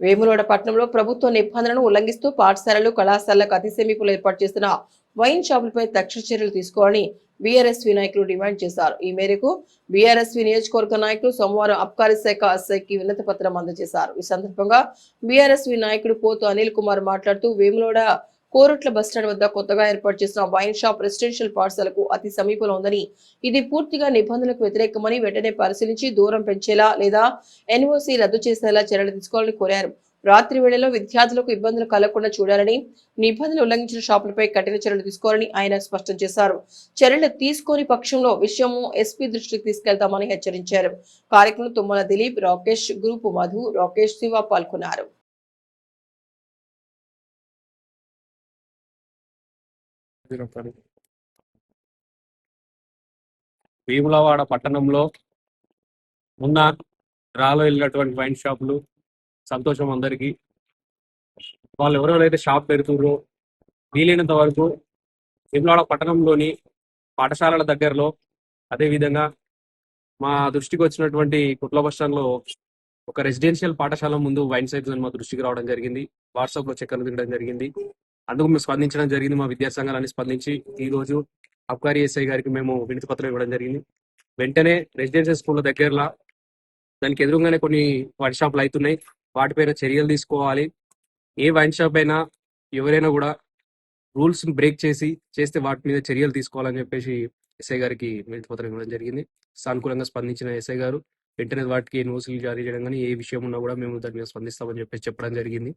వేములవాడ పట్టణంలో ప్రభుత్వ నిబంధనలను ఉల్లంఘిస్తూ పాఠశాలలు కళాశాలలకు అతిసేమికులు ఏర్పాటు చేసిన వైన్ షాపులపై తక్షణ చర్యలు తీసుకోవాలని బీఆర్ఎస్వి నాయకులు డిమాండ్ చేశారు. ఈ మేరకు బీఆర్ఎస్వి నియోజకవర్గ నాయకులు సోమవారం అబ్కారీ శాఖ ఎస్ఐకి వినతి పత్రం అందజేశారు. ఈ సందర్భంగా బీఆర్ఎస్వి నాయకుడు పోతు అనిల్ కుమార్ మాట్లాడుతూ వేములవాడ కోరుట్ల బస్టాండ్ వద్ద కొత్తగా ఏర్పాటు చేసిన వైన్ షాప్ రెసిడెన్షియల్ పాఠశాలకు అతి సమీపంలో ఉందని ఇది పూర్తిగా నిబంధనలకు వ్యతిరేకమని వెంటనే పరిశీలించి దూరం పెంచేలా లేదా ఎన్ఓసి రద్దు చేసేలా చర్యలు తీసుకోవాలని కోరారు. రాత్రి వేళలో విద్యార్థులకు ఇబ్బందులు కలగకుండా చూడాలని నిబంధనలు ఉల్లంఘించిన షాపులపై కఠిన చర్యలు తీసుకోవాలని ఆయన స్పష్టం చేశారు. చర్యలు తీసుకోని పక్షంలో విషయము ఎస్పీ దృష్టికి తీసుకెళ్తామని హెచ్చరించారు. కార్యక్రమంలో తుమ్మల దిలీప్ రాకేష్ గ్రూపు మధు రాకేష్ శివ పాల్గొన్నారు. భీములవాడ పట్టణంలో ఉన్న రాలో వెళ్ళినటువంటి వైన్ షాపులు సంతోషం అందరికీ. వాళ్ళు ఎవరెవరైతే షాప్ పెడుతున్నారో వీలైనంత వరకు భీములవాడ పట్టణంలోని పాఠశాలల దగ్గరలో అదేవిధంగా మా దృష్టికి వచ్చినటువంటి కుట్ల బస్టాండ్లో ఒక రెసిడెన్షియల్ పాఠశాల ముందు వైన్ సైజ్ మా దృష్టికి రావడం జరిగింది. వాట్సాప్లో లో దిగడం జరిగింది. అందుకు మేము స్పందించడం జరిగింది. మా విద్యాసంఘాలన్నీ స్పందించి ఈ రోజు అబ్కారీ ఎస్ఐ గారికి మేము వినతి పత్రం ఇవ్వడం జరిగింది. వెంటనే రెసిడెన్షియల్ స్కూల్ దగ్గరలో దానికి ఎదురుగానే కొన్ని వైన్ షాపులు అవుతున్నాయి. వాటిపైన చర్యలు తీసుకోవాలి. ఏ వైన్ షాప్ అయినా ఎవరైనా కూడా రూల్స్ బ్రేక్ చేసి చేస్తే వాటి మీద చర్యలు తీసుకోవాలని చెప్పేసి ఎస్ఐ గారికి వినతి పత్రం ఇవ్వడం జరిగింది. సానుకూలంగా స్పందించిన ఎస్ఐ గారు వెంటనే వాటికి నోసులు జారీ చేయడం కానీ ఏ విషయం ఉన్నా కూడా మేము దాని మీద స్పందిస్తామని చెప్పేసి చెప్పడం జరిగింది.